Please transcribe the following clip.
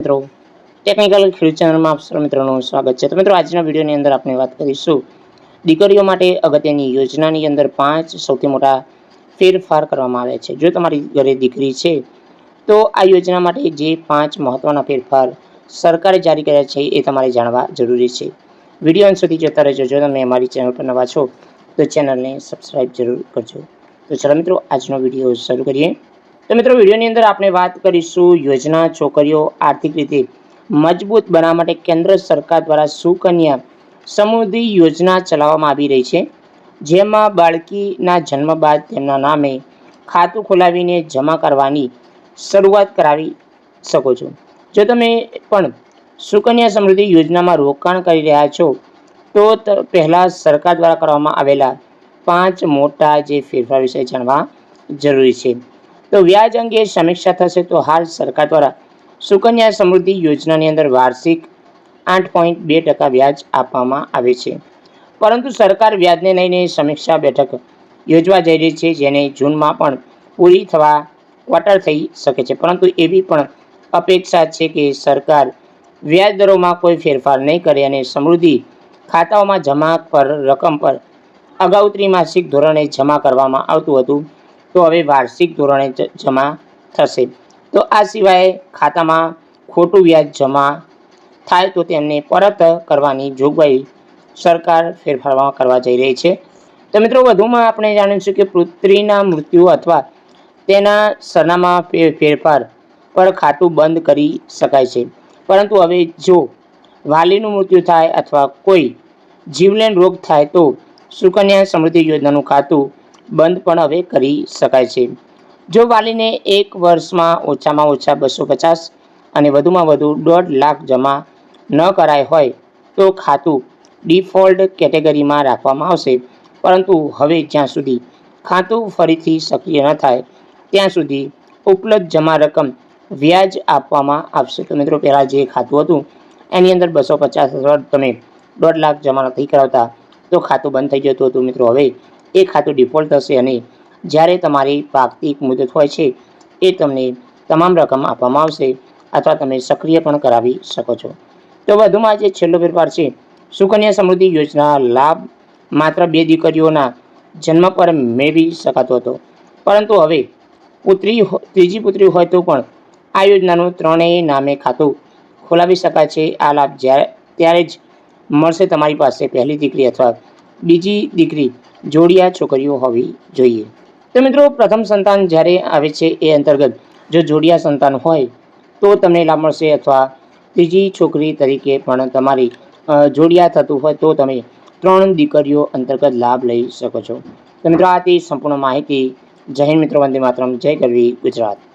મિત્રો ટેકનિકલ ખેડૂત ચેનલમાં આપ સર્વ મિત્રોનું સ્વાગત છે. તો મિત્રો, આજના વિડીયોની અંદર આપણે વાત કરીશું દીકરીઓ માટે અગત્યની યોજનાની અંદર પાંચ સૌથી મોટા ફેરફાર કરવામાં આવ્યા છે. જો તમારી ઘરે દીકરી છે, તો આ યોજના માટે જે પાંચ મહત્ત્વના ફેરફાર સરકારે જારી કર્યા છે એ તમારે જાણવા જરૂરી છે. વીડિયો અંત સુધી જોતા રહેજો. જો તમે અમારી ચેનલ પર નવા છો, તો ચેનલને સબસ્ક્રાઈબ જરૂર કરજો. તો ચાલો મિત્રો, આજનો વીડિયો શરૂ કરીએ. તો મિત્રો, વિડીયોની અંદર આપણે વાત કરીશું યોજના છોકરીઓ આર્થિક રીતે મજબૂત બનાવવા માટે કેન્દ્ર સરકાર દ્વારા સુકન્યા સમૃદ્ધિ યોજના ચલાવવામાં આવી રહી છે. જેમાં બાળકીના જન્મ બાદ તેમના નામે ખાતું ખોલાવીને જમા કરવાની શરૂઆત કરાવી શકો છો. જો તમે પણ સુકન્યા સમૃદ્ધિ યોજનામાં રોકાણ કરી રહ્યા છો, તો પહેલાં સરકાર દ્વારા કરવામાં આવેલા પાંચ મોટા જે ફેરફાર વિશે જાણવા જરૂરી છે. તો વ્યાજ અંગે સમીક્ષા થશે તો હાલ સરકાર દ્વારા સુકન્યા સમૃદ્ધિ યોજનાની અંદર વાર્ષિક આઠ પોઈન્ટ બે ટકા વ્યાજ આપવામાં આવે છે. પરંતુ સરકાર વ્યાજને લઈને સમીક્ષા બેઠક યોજવા જઈ રહી છે, જેને જૂનમાં પણ પૂરી થવા ક્વાર્ટર થઈ શકે છે. પરંતુ એવી પણ અપેક્ષા છે કે સરકાર વ્યાજ દરોમાં કોઈ ફેરફાર નહીં કરે અને સમૃદ્ધિ ખાતાઓમાં જમા પર રકમ પર અગાઉ ત્રિમાસિક ધોરણે જમા કરવામાં આવતું હતું. તો હવે વાર્ષિક ધોરણે જમા થશે. તો આ સિવાય ખાતામાં ખોટું વ્યાજ જમા થાય તો તેમને પરત કરવાની જોગવાઈ સરકાર ફેરફારમાં કરવા જઈ રહી છે. તો મિત્રો, વધુમાં આપણે જાણીશું કે પુત્રીના મૃત્યુ અથવા તેના સરનામા ફેરફાર પર ખાતું બંધ કરી શકાય છે. પરંતુ હવે જો વાલીનું મૃત્યુ થાય અથવા કોઈ જીવલેણ રોગ થાય તો સુકન્યા સમૃદ્ધિ યોજનાનું ખાતું બંધ પણ હવે કરી શકાય છે. જો વાલીને એક વર્ષમાં ઓછામાં ઓછા બસો પચાસ અને વધુમાં વધુ દોઢ લાખ જમા ન કરાય હોય તો ખાતું ડિફોલ્ટ કેટેગરીમાં રાખવામાં આવશે. પરંતુ હવે જ્યાં સુધી ખાતું ફરીથી સક્રિય ન થાય, ત્યાં સુધી ઉપલબ્ધ જમા રકમ વ્યાજ આપવામાં આવશે. તો મિત્રો પહેલાં જે ખાતું હતું, એની અંદર બસો પચાસ તમે દોઢ લાખ જમા નથી કરાવતા, તો ખાતું બંધ થઈ જતું હતું. મિત્રો, હવે એ ખાતું ડિફોલ્ટ થશે અને જ્યારે તમારી પાકતી મુદત હોય છે, એ તમને તમામ રકમ આપવામાં આવશે અથવા તમે સક્રિય પણ કરાવી શકો છો. તો વધુમાં જે છેલ્લો ફેરફાર છે. સુકન્યા સમૃદ્ધિ યોજના લાભ માત્ર બે દીકરીઓના જન્મ પર મેળવી શકાતો હતો. પરંતુ હવે પુત્રી ત્રીજી પુત્રી હોય તો પણ આ યોજનાનું ત્રણેય નામે ખાતું ખોલાવી શકાય છે. આ લાભ જ્યારે, ત્યારે જ મળશે તમારી પાસે પહેલી દીકરી અથવા બીજી દીકરી જોડિયા છોકરીઓ હોવી જોઈએ. તો મિત્રો, પ્રથમ સંતાન જ્યારે આવે છે એ અંતર્ગત જો જોડિયા સંતાન હોય, તો તમને લાભ મળશે અથવા ત્રીજી છોકરી તરીકે પણ તમારી જોડિયા થતું હોય તો તમે ત્રણ દીકરીઓ અંતર્ગત લાભ લઈ શકો છો. તો મિત્રો, આ તે સંપૂર્ણ માહિતી. જય હિન્દ મિત્રો, વંદે માતરમ. જય કરવી ગુજરાત.